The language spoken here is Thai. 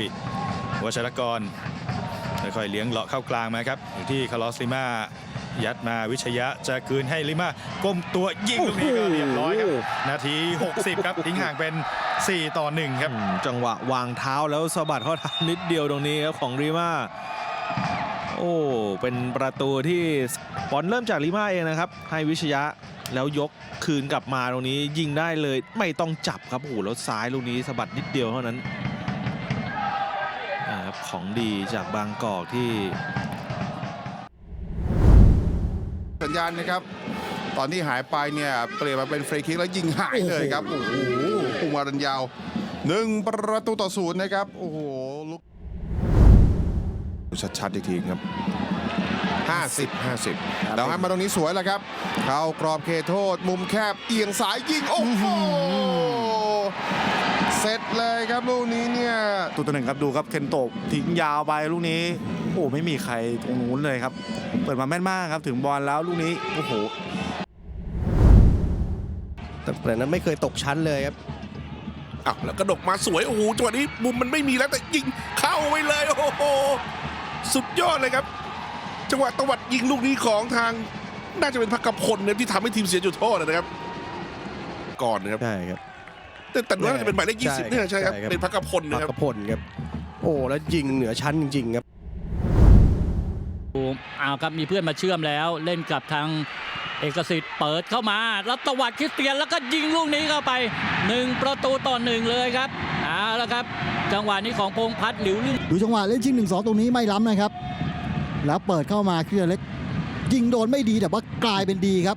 ปีวัชรกรค่อยๆเลี้ยงเลาะเข้ากลางมาครับอยู่ที่คาร์ลอสลิมายัดมาวิชยะจะคืนให้ลิมาก้มตัวยิงลูกนี้ก็เรียบร้อยครับ นาที 60 ครับทิ้งห่างเป็น 4 ต่อ 1 ครับอืมจังหวะวางเท้าแล้วสะบัดข้อเท้านิดเดียวตรงนี้ครับของรีมาโอ้ เป็นประตูที่บอลเริ่มจากรีมาเองนะครับ ให้วิชยะแล้วยกคืนกลับมาตรงนี้ยิงได้เลยไม่ต้องจับครับโอ้โหแล้วซ้ายลูกนี้สะบัดนิดเดียวเท่านั้น อ่าครับของดีจากบางกอกที่ สัญญาณนะครับ ตอนที่หายไปเนี่ยเปลี่ยนมาเป็นฟรีคิกแล้วยิงหายเลยครับ โอ้โหพุ่งมารันยาวหนึ่งประตูต่อศูนย์นะครับ โอ้โหลุกชัดๆอีกทีครับ 50 50แล้วให้มาตรงนี้สวยแล้วครับ เข้ากรอบเขตโทษ มุมแคบเอียงสายยิง โอ้โห เสร็จเลยครับลูกนี้เนี่ยตัวตัวหนึ่งครับดูครับเคนโตะทิ้งยาวไปลูกนี้ โอ้ไม่มีใครตรงนู้นเลยครับ เปิดมาแม่นมากครับถึงบอลแล้วลูกนี้โอ้โหแต่แต่นั้นไม่เคยตกชั้นเลยครับอ้าวแล้วกระดกมาสวยโอ้โหจังหวะนี้มุมมันไม่มีแล้วแต่ยิงเข้าไปเลยโอ้โหสุดยอดเลยครับ จังหวะตวัดยิงลูกนี้ของทาง น่าจะเป็นพักกพลนะที่ทำให้ทีมเสียจุดโทษนะครับ ก่อนนะครับใช่ครับ แต่แต่น่าจะเป็นหมายเลขยี่สิบใช่เนี่ยใช่ครับใช่ครับ เป็นพักกพลพันะกครับ กพลครับ โอ้แล้วยิงเหนือชั้นจริงๆครับอ้าวครับมีเพื่อนมาเชื่อมแล้วเล่นกับทางเอกสิทธิ์เปิดเข้ามาแล้วตวัดคริสเตียนแล้วก็ยิงลูกนี้เข้าไปหนึ่งประตูต่อหนึ่งเลยครับเอาละครับ จังหวะนี้ของพงษ์พัฒน์หลิวลื่น ดูจังหวะเล่นชิงหนึ่งสองตรงนี้ไม่ล้ำนะครับ แล้วเปิดเข้ามาเคลียร์เล็ก ยิงโดนไม่ดีแต่ว่ากลายเป็นดีครับ